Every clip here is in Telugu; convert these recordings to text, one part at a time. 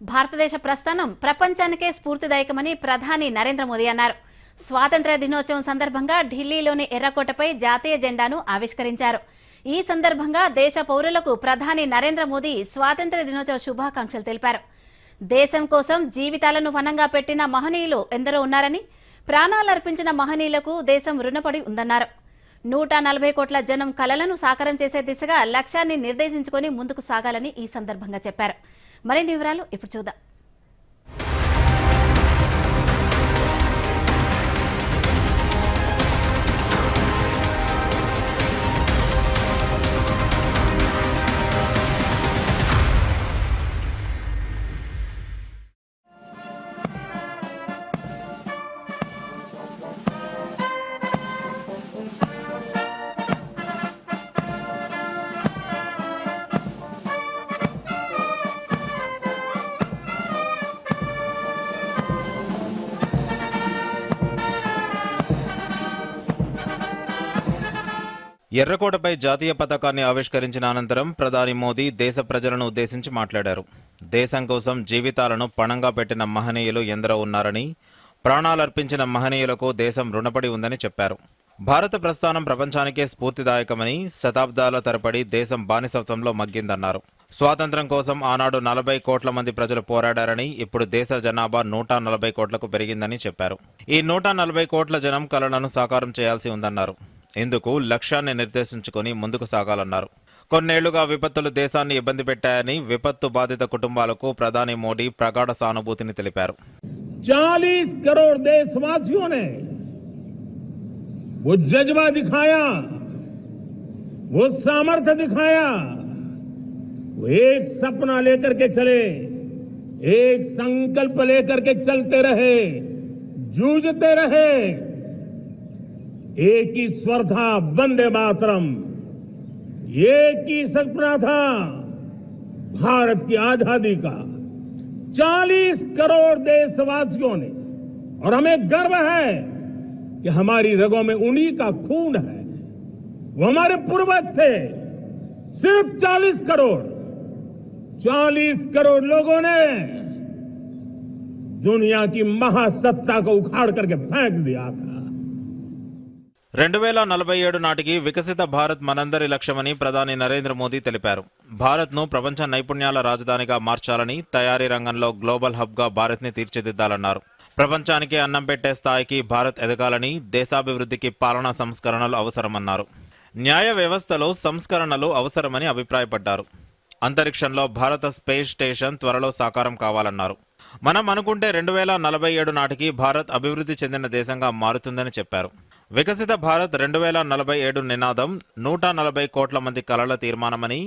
భారతదేశ ప్రస్థానం ప్రపంచానికే స్ఫూర్తిదాయకమని ప్రధాని నరేంద్ర మోదీ అన్నారు. స్వాతంత్ర్య దినోత్సవం సందర్భంగా ఢిల్లీలోని ఎర్రకోటపై జాతీయ జెండాను ఆవిష్కరించారు. ఈ సందర్భంగా దేశ పౌరులకు ప్రధాని నరేంద్ర మోదీ స్వాతంత్ర్య దినోత్సవ శుభాకాంక్షలు తెలిపారు. దేశం కోసం జీవితాలను వనంగా పెట్టిన మహనీయులు ఎందరో ఉన్నారని ప్రాణాలర్పించిన మహనీయులకు దేశం రుణపడి ఉందన్నారు. నూట నలభై కోట్ల జనం కలలను సాకారం చేసే దిశగా లక్ష్యాన్ని నిర్దేశించుకొని ముందుకు సాగాలని ఈ సందర్భంగా చెప్పారు. మరిన్ని వివరాలు ఇప్పుడు చూద్దాం. ఎర్రకోటపై జాతీయ పతాకాన్ని ఆవిష్కరించిన అనంతరం ప్రధాని మోదీ దేశ ప్రజలను ఉద్దేశించి మాట్లాడారు. దేశం కోసం జీవితాలను పణంగా పెట్టిన మహనీయులు ఎందరో ఉన్నారని ప్రాణాలర్పించిన మహనీయులకు దేశం రుణపడి ఉందని చెప్పారు. భారత ప్రస్థానం ప్రపంచానికే స్ఫూర్తిదాయకమని శతాబ్దాల తరబడి దేశం బానిసత్వంలో మగ్గిందన్నారు. స్వాతంత్ర్యం కోసం ఆనాడు నలభై కోట్ల మంది ప్రజలు పోరాడారని ఇప్పుడు దేశ జనాభా నూట నలభై కోట్లకు పెరిగిందని చెప్పారు. ఈ నూట నలభై కోట్ల జనం కలలను సాకారం చేయాల్సి ఉందన్నారు. ఇందుకు లక్ష్యాన్ని నిర్దేశించుకొని ముందుకు సాగాలన్నారు కొన్నేళ్లుగా విపత్తులు దేశాన్ని ఇబ్బంది పెట్టాయని విపత్తు బాధిత కుటుంబాలకు ప్రధాని మోడీ ప్రగాఢ సానుభూతిని తెలిపారు 40 करोड़ देशवासियों ने वो जज्बा दिखाया वो सामर्थ्य दिखाया वो एक सपना लेकर के चले एक संकल्प लेकर के चलते रहे जूझते रहे एक ही स्वर था वंदे मातरम। एक ही सपना था भारत की आज़ादी का। 40 करोड़ देशवासियों ने, और हमें गर्व है कि हमारी रगों में उन्हीं का खून है। वो हमारे पूर्वज थे, सिर्फ़ 40 करोड़। 40 करोड़ लोगों ने दुनिया की महासत्ता को उखाड़ करके फेंक दिया था। రెండు వేల నలభై ఏడు నాటికి వికసిత భారత్ మనందరి లక్ష్యమని ప్రధాని నరేంద్ర మోదీ తెలిపారు. భారత్ను ప్రపంచ నైపుణ్యాల రాజధానిగా మార్చాలని తయారీ రంగంలో గ్లోబల్ హబ్గా భారత్ని తీర్చిదిద్దాలన్నారు. ప్రపంచానికి అన్నం పెట్టే స్థాయికి భారత్ ఎదగాలని దేశాభివృద్ధికి పాలనా సంస్కరణలు అవసరమన్నారు. న్యాయ వ్యవస్థలో సంస్కరణలు అవసరమని అభిప్రాయపడ్డారు. అంతరిక్షంలో భారత స్పేస్ స్టేషన్ త్వరలో సాకారం కావాలన్నారు. మనం అనుకుంటే రెండు వేల నలభై ఏడు నాటికి భారత్ అభివృద్ధి చెందిన దేశంగా మారుతుందని చెప్పారు. వికసిత భారత్ రెండు వేల నలభై ఏడు నినాదం నూట నలభై కోట్ల మంది కలల తీర్మానమని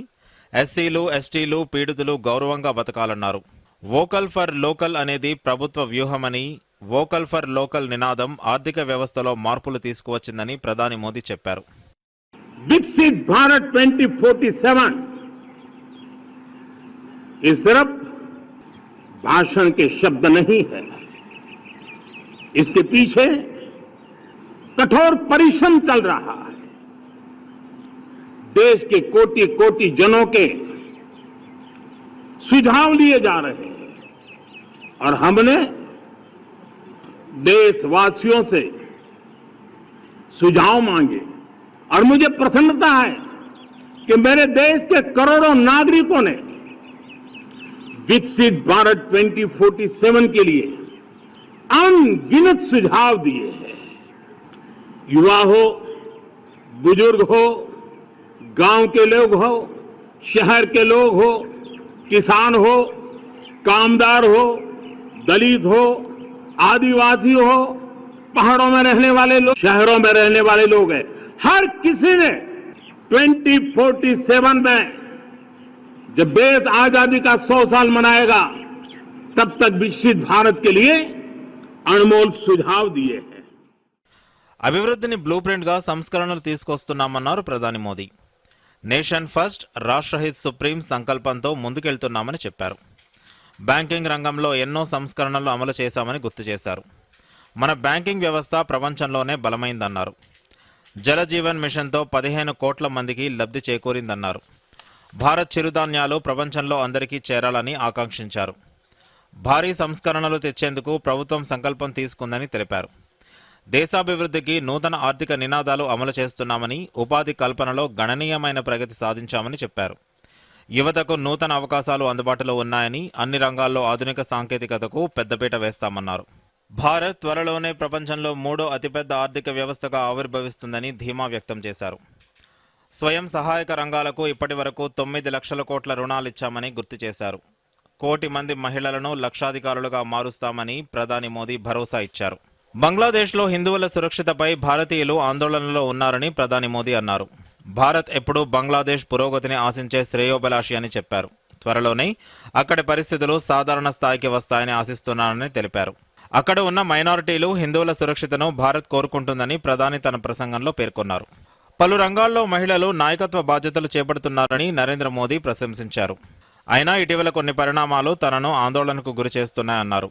ఎస్సీలు ఎస్టీలు పీడితులు గౌరవంగా బతకాలన్నారు వోకల్ ఫర్ లోకల్ అనేది ప్రభుత్వ వ్యూహమని వోకల్ ఫర్ లోకల్ నినాదం ఆర్థిక వ్యవస్థలో మార్పులు తీసుకువచ్చిందని ప్రధాని మోదీ చెప్పారు विकसित भारत 2047 इस तरफ भाषण के शब्द नहीं है इसके पीछे कठोर परिश्रम चल रहा है। देश के कोटि कोटि जनों के सुझाव लिए जा रहे हैं। और हमने देशवासियों से सुझाव मांगे। और मुझे प्रसन्नता है कि मेरे देश के करोड़ों नागरिकों ने विकसित भारत 2047 के लिए अनगिनत सुझाव दिए हैं। युवा हो, बुज़ुर्ग हो, गाँव के लोग हो, शहर के लोग हो, किसान हो, कामदार हो, दलित हो, आदिवासी हो, पहाड़ों में रहने वाले लोग, शहरों में रहने वाले लोग हैं। हर किसी ने 2047 में जब देश आज़ादी का 100 साल मनाएगा, तब तक विकसित भारत के लिए अनमोल सुझाव दिए हैं। అభివృద్ధిని బ్లూ ప్రింట్గా సంస్కరణలు తీసుకొస్తున్నామన్నారు ప్రధాని మోదీ. నేషన్ ఫస్ట్ రాష్ట్రహిత్ సుప్రీం సంకల్పంతో ముందుకెళ్తున్నామని చెప్పారు. బ్యాంకింగ్ రంగంలో ఎన్నో సంస్కరణలు అమలు చేశామని గుర్తు చేశారు. మన బ్యాంకింగ్ వ్యవస్థ ప్రపంచంలోనే బలమైందన్నారు. జలజీవన్ మిషన్తో పదిహేను కోట్ల మందికి లబ్ధి చేకూరిందన్నారు. భారత్ చిరుధాన్యాలు ప్రపంచంలో అందరికీ చేరాలని ఆకాంక్షించారు. భారీ సంస్కరణలు తెచ్చేందుకు ప్రభుత్వం సంకల్పం తీసుకుందని తెలిపారు. దేశాభివృద్ధికి నూతన ఆర్థిక నినాదాలు అమలు చేస్తున్నామని ఉపాధి కల్పనలో గణనీయమైన ప్రగతి సాధించామని చెప్పారు. యువతకు నూతన అవకాశాలు అందుబాటులో ఉన్నాయని అన్ని రంగాల్లో ఆధునిక సాంకేతికతకు పెద్దపీట వేస్తామన్నారు. భారత్ త్వరలోనే ప్రపంచంలో మూడో అతిపెద్ద ఆర్థిక వ్యవస్థగా ఆవిర్భవిస్తుందని ధీమా వ్యక్తం చేశారు. స్వయం సహాయక రంగాలకు ఇప్పటి వరకు తొమ్మిది లక్షల కోట్ల రుణాలిచ్చామని గుర్తు చేశారు. కోటి మంది మహిళలను లక్షాధికారులుగా మారుస్తామని ప్రధాని మోదీ భరోసా ఇచ్చారు. బంగ్లాదేశ్లో హిందువుల సురక్షితపై భారతీయులు ఆందోళనలో ఉన్నారని ప్రధాని మోదీ అన్నారు. భారత్ ఎప్పుడూ బంగ్లాదేశ్ పురోగతిని ఆశించే శ్రేయోభిలాషి అని చెప్పారు. త్వరలోనే అక్కడి పరిస్థితులు సాధారణ స్థాయికి వస్తాయని ఆశిస్తున్నానని తెలిపారు. అక్కడ ఉన్న మైనారిటీలు హిందువుల సురక్షితను భారత్ కోరుకుంటుందని ప్రధాని తన ప్రసంగంలో పేర్కొన్నారు. పలు రంగాల్లో మహిళలు నాయకత్వ బాధ్యతలు చేపడుతున్నారని నరేంద్ర మోదీ ప్రశంసించారు. అయినా ఇటీవల కొన్ని పరిణామాలు తనను ఆందోళనకు గురి చేస్తున్నాయన్నారు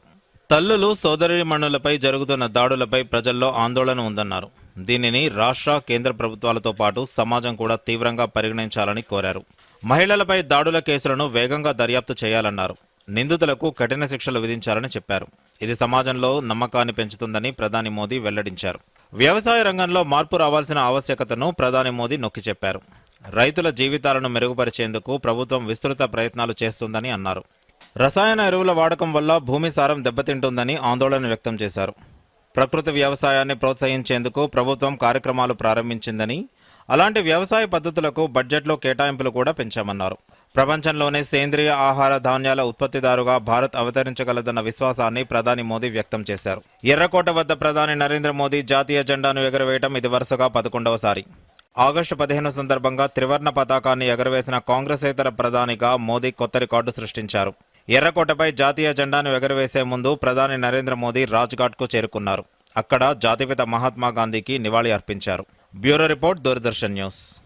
తల్లులు సోదరిమణులపై జరుగుతున్న దాడులపై ప్రజల్లో ఆందోళన ఉందన్నారు. దీనిని రాష్ట్ర కేంద్ర ప్రభుత్వాలతో పాటు సమాజం కూడా తీవ్రంగా పరిగణించాలని కోరారు. మహిళలపై దాడుల కేసులను వేగంగా దర్యాప్తు చేయాలన్నారు. నిందితులకు కఠిన శిక్షలు విధించాలని చెప్పారు. ఇది సమాజంలో నమ్మకాన్ని పెంచుతుందని ప్రధాని మోదీ వెల్లడించారు. వ్యవసాయ రంగంలో మార్పు రావాల్సిన ఆవశ్యకతను ప్రధాని మోదీ నొక్కి చెప్పారు. రైతుల జీవితాలను మెరుగుపరిచేందుకు ప్రభుత్వం విస్తృత ప్రయత్నాలు చేస్తుందని అన్నారు. రసాయన ఎరువుల వాడకం వల్ల భూమి సారం దెబ్బతింటుందని ఆందోళన వ్యక్తం చేశారు. ప్రకృతి వ్యవసాయాన్ని ప్రోత్సహించేందుకు ప్రభుత్వం కార్యక్రమాలు ప్రారంభించిందని అలాంటి వ్యవసాయ పద్ధతులకు బడ్జెట్లో కేటాయింపులు కూడా పెంచామన్నారు. ప్రపంచంలోనే సేంద్రియ ఆహార ధాన్యాల ఉత్పత్తిదారుగా భారత్ అవతరించగలదన్న విశ్వాసాన్ని ప్రధాని మోదీ వ్యక్తం చేశారు. ఎర్రకోట వద్ద ప్రధాని నరేంద్ర మోదీ జాతీయ జెండాను ఎగురవేయటం ఇది వరుసగా పదకొండవసారి ఆగస్టు పదిహేను సందర్భంగా త్రివర్ణ పతాకాన్ని ఎగరవేసిన కాంగ్రెసేతర ప్రధానిగా మోదీ కొత్త రికార్డు సృష్టించారు. ఎర్రకోటపై జాతీయ జెండాను ఎగరవేసే ముందు ప్రధాని నరేంద్ర మోదీ రాజ్ఘాట్కు చేరుకున్నారు. అక్కడ జాతిపిత మహాత్మా గాంధీకి నివాళి అర్పించారు. Bureau report Doordarshan news.